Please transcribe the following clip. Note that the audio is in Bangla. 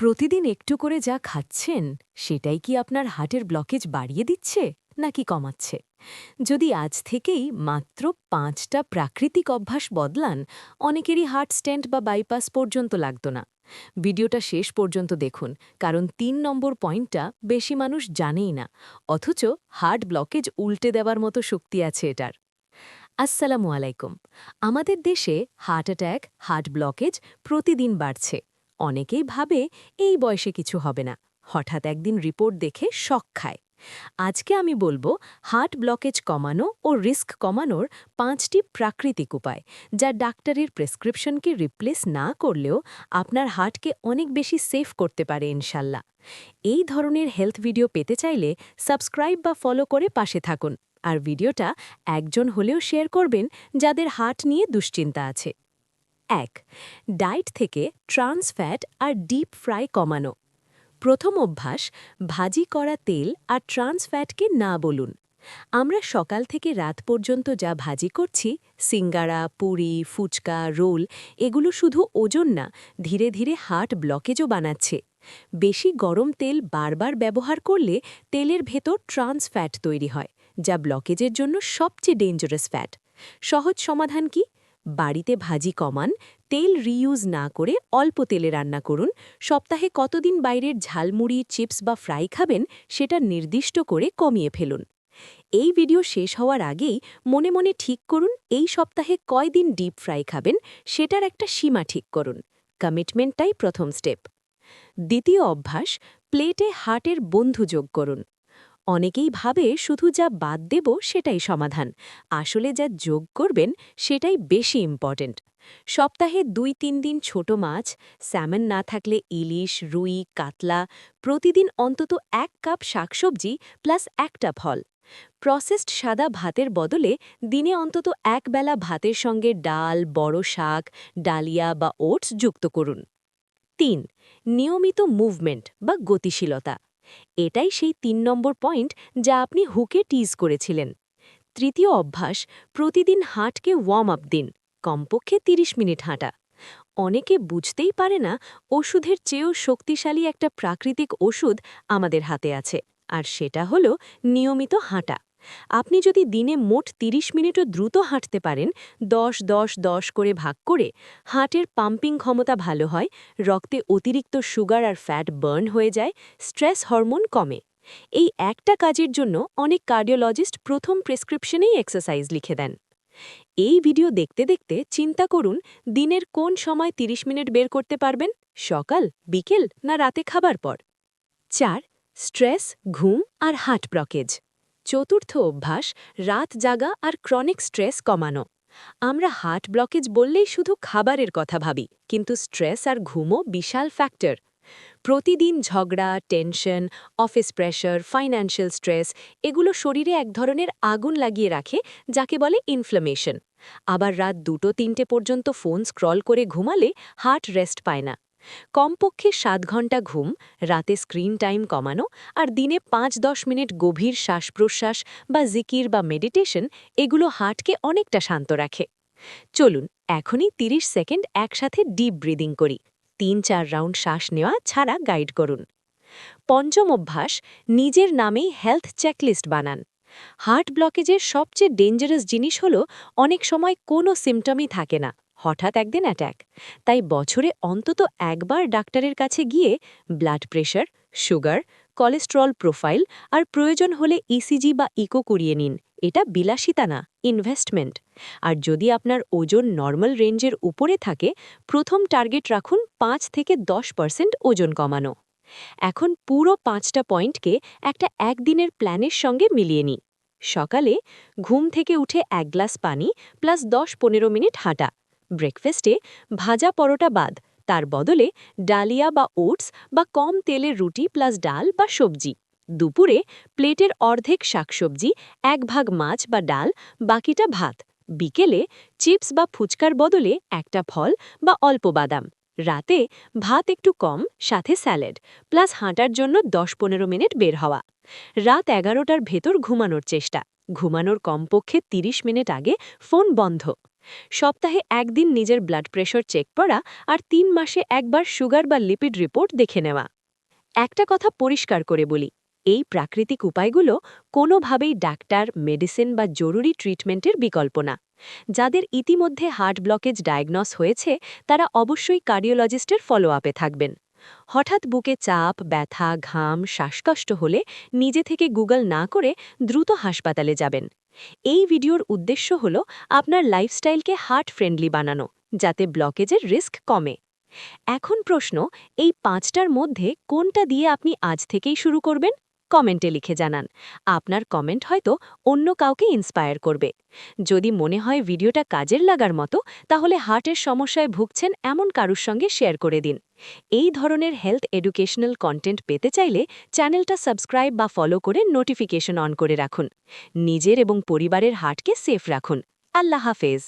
প্রতিদিন একটু করে যা খাচ্ছেন, সেটাই কি আপনার হার্টের ব্লকেজ বাড়িয়ে দিচ্ছে নাকি কমাচ্ছে? যদি আজ থেকেই মাত্র পাঁচটা প্রাকৃতিক অভ্যাস বদলান, অনেকেরই হার্ট স্ট্যান্ড বা বাইপাস পর্যন্ত লাগত না। ভিডিওটা শেষ পর্যন্ত দেখুন, কারণ তিন নম্বর পয়েন্টটা বেশি মানুষ জানেই না, অথচ হার্ট ব্লকেজ উল্টে দেওয়ার মতো শক্তি আছে এটার। আসসালামু আলাইকুম। আমাদের দেশে হার্ট অ্যাট্যাক হার্ট ব্লকেজ প্রতিদিন বাড়ছে। অনেকেই ভাবে এই বয়সে কিছু হবে না। হঠাৎ একদিন রিপোর্ট দেখে শখ খায়। আজকে আমি বলব, হার্ট ব্লকেজ কমানো ও রিস্ক কমানোর পাঁচটি প্রাকৃতিক উপায়, যা ডাক্তারের প্রেসক্রিপশনকে রিপ্লেস না করলেও আপনার হার্টকে অনেক বেশি সেফ করতে পারে ইনশাল্লাহ। এই ধরনের হেলথ ভিডিও পেতে চাইলে সাবস্ক্রাইব বা ফলো করে পাশে থাকুন। আর ভিডিওটা একজন হলেও শেয়ার করবেন, যাদের হার্ট নিয়ে দুশ্চিন্তা আছে। এক ডায়েট থেকে ট্রান্স ফ্যাট আর ডিপ ফ্রাই কমানো। প্রথম অভ্যাস, ভাজি করা তেল আর ট্রান্স ফ্যাটকে না বলুন। আমরা সকাল থেকে রাত পর্যন্ত যা ভাজি করছি, সিঙ্গারা, পুরি, ফুচকা, রোল, এগুলো শুধু ওজন না, ধীরে ধীরে হার্ট ব্লকেজও বানাচ্ছে। বেশি গরম তেল বারবার ব্যবহার করলে তেলের ভেতর ট্রান্স ফ্যাট তৈরি হয়, যা ব্লকেজের জন্য সবচেয়ে ডেঞ্জারাস ফ্যাট সহজ সমাধান কি? বাড়িতে ভাজি কমান, তেল রিইউজ না করে অল্প তেলে রান্না করুন। সপ্তাহে কতদিন বাইরের ঝালমুড়ি, চিপস বা ফ্রাই খাবেন সেটা নির্দিষ্ট করে কমিয়ে ফেলুন। এই ভিডিও শেষ হওয়ার আগেই মনে মনে ঠিক করুন, এই সপ্তাহে কয়দিন ডিপ ফ্রাই খাবেন সেটার একটা সীমা ঠিক করুন। কমিটমেন্টটাই প্রথম স্টেপ দ্বিতীয় অভ্যাস প্লেটে হার্টের বন্ধু যোগ করুন। অনেকেই ভাবে শুধু যা বাদ দেব সেটাই সমাধান। আসলে যা যোগ করবেন সেটাই বেশি ইম্পর্টেন্ট সপ্তাহে দুই তিন দিন ছোট মাছ, স্যামন না থাকলে ইলিশ, রুই, কাতলা, প্রতিদিন অন্তত এক কাপ শাকসবজি প্লাস একটা ফল। প্রসেসড সাদা ভাতের বদলে দিনে অন্তত এক বেলা ভাতের সঙ্গে ডাল, বড় শাক, ডালিয়া বা ওটস যুক্ত করুন। তিন, নিয়মিত মুভমেন্ট বা গতিশীলতা। এটাই সেই তিন নম্বর পয়েন্ট যা আপনি হুকে টিজ করেছিলেন। তৃতীয় অভ্যাস, প্রতিদিন হাঁটকে ওয়ার্ম আপ দিন, কমপক্ষে ৩০ মিনিট হাঁটা। অনেকে বুঝতেই পারে না ওষুধের চেয়েও শক্তিশালী একটা প্রাকৃতিক ওষুধ আমাদের হাতে আছে, আর সেটা হল নিয়মিত হাঁটা। আপনি যদি দিনে মোট ৩০ মিনিটও দ্রুত হাঁটতে পারেন, দশ দশ দশ করে ভাগ করে হার্টের পাম্পিং ক্ষমতা ভালো হয়, রক্তে অতিরিক্ত সুগার আর ফ্যাট বার্ন হয়ে যায়, স্ট্রেস হরমোন কমে। এই একটা কাজের জন্য অনেক কার্ডিওলজিস্ট প্রথম প্রেসক্রিপশনেই এক্সারসাইজ লিখে দেন। এই ভিডিও দেখতে দেখতে চিন্তা করুন, দিনের কোন সময় ৩০ মিনিট বের করতে পারবেন, সকাল, বিকেল না রাতে খাবার পর? চার, স্ট্রেস, ঘুম আর হার্ট ব্লকেজ। চতুর্থ অভ্যাস, রাত জাগা আর ক্রনিক স্ট্রেস কমানো। আমরা হার্ট ব্লকেজ বললেই শুধু খাবারের কথা ভাবি, কিন্তু স্ট্রেস আর ঘুমও বিশাল ফ্যাক্টর। প্রতিদিন ঝগড়া, tension, office pressure, financial stress, এগুলো শরীরে এক ধরনের আগুন লাগিয়ে রাখে, যাকে বলে ইনফ্লামেশন আবার রাত দুটো তিনটে পর্যন্ত ফোন স্ক্রল করে ঘুমালে হার্ট রেস্ট পায় না। কমপক্ষে সাত ঘণ্টা ঘুম, রাতে স্ক্রিন টাইম কমানো আর দিনে পাঁচ দশ মিনিট গভীর শ্বাস প্রশ্বাস বা জিকির বা মেডিটেশন এগুলো হার্টকে অনেকটা শান্ত রাখে। চলুন, এখনই ৩০ সেকেন্ড একসাথে ডিপ ব্রিদিং করি। তিন চার রাউন্ড শ্বাস নেওয়া ছাড়া গাইড করুন। পঞ্চম অভ্যাস, নিজের নামেই হেলথ চেকলিস্ট বানান। হার্ট ব্লকেজের সবচেয়ে ডেঞ্জারাস জিনিস হল, অনেক সময় কোনো সিমটমই থাকে না। হঠাৎ একদিন অ্যাট্যাক তাই বছরে অন্তত একবার ডাক্তারের কাছে গিয়ে blood pressure sugar cholesterol profile আর প্রয়োজন হলে ইসিজি বা ইকো করিয়ে নিন। এটা বিলাসিতা না ইনভেস্টমেন্ট আর যদি আপনার ওজন নর্মাল রেঞ্জের উপরে থাকে, প্রথম টার্গেট রাখুন পাঁচ থেকে দশ পার্সেন্ট ওজন কমানো। এখন পুরো পাঁচটা পয়েন্টকে একটা একদিনের প্ল্যানের সঙ্গে মিলিয়ে নিই সকালে ঘুম থেকে উঠে এক গ্লাস পানি প্লাস দশ পনেরো মিনিট হাঁটা। ব্রেকফাস্টে ভাজা পরোটা বাদ, তার বদলে ডালিয়া বা ওটস বা কম তেলের রুটি প্লাস ডাল বা সবজি। দুপুরে প্লেটের অর্ধেক শাকসবজি, এক ভাগ মাছ বা ডাল, বাকিটা ভাত। বিকেলে চিপস বা ফুচকার বদলে একটা ফল বা অল্প বাদাম। রাতে ভাত একটু কম, সাথে স্যালাড প্লাস হাঁটার জন্য দশ পনেরো মিনিট বের হওয়া। রাত এগারোটার ভেতর ঘুমানোর চেষ্টা। ঘুমানোর কমপক্ষে ৩০ মিনিট আগে ফোন বন্ধ। সপ্তাহে একদিন নিজের ব্লাড প্রেশার চেক করা আর তিন মাসে একবার সুগার বা লিপিড রিপোর্ট দেখে নেওয়া। একটা কথা পরিষ্কার করে বলি, এই প্রাকৃতিক উপায়গুলো কোনোভাবেই ডাক্তার মেডিসিন বা জরুরি ট্রিটমেন্টের বিকল্প না। যাদের ইতিমধ্যে হার্ট ব্লকেজ ডায়াগনস হয়েছে, তারা অবশ্যই কার্ডিওলজিস্টের ফলো আপে থাকবেন। হঠাৎ বুকে চাপ, ব্যথা, ঘাম, শ্বাসকষ্ট হলে নিজে থেকে গুগল না করে দ্রুত হাসপাতালে যাবেন। এই ভিডিওর উদ্দেশ্য হল আপনার লাইফস্টাইলকে হার্ট ফ্রেন্ডলি বানানো, যাতে ব্লকেজের রিস্ক কমে। এখন প্রশ্ন, এই পাঁচটার মধ্যে কোনটা দিয়ে আপনি আজ থেকেই শুরু করবেন? কমেন্টে লিখে জানান। আপনার কমেন্ট হয়তো অন্য কাউকে ইন্সপায়ার করবে। যদি মনে হয় ভিডিওটা কাজের লাগার মতো, তাহলে হার্টের সমস্যায় ভুগছেন এমন কারুর সঙ্গে শেয়ার করে দিন। এই ধরনের হেলথ এডুকেশনাল কন্টেন্ট পেতে চাইলে চ্যানেলটা সাবস্ক্রাইব বা ফলো করে নোটিফিকেশন অন করে রাখুন। নিজের এবং পরিবারের হার্টকে সেফ রাখুন। আল্লাহ হাফেজ।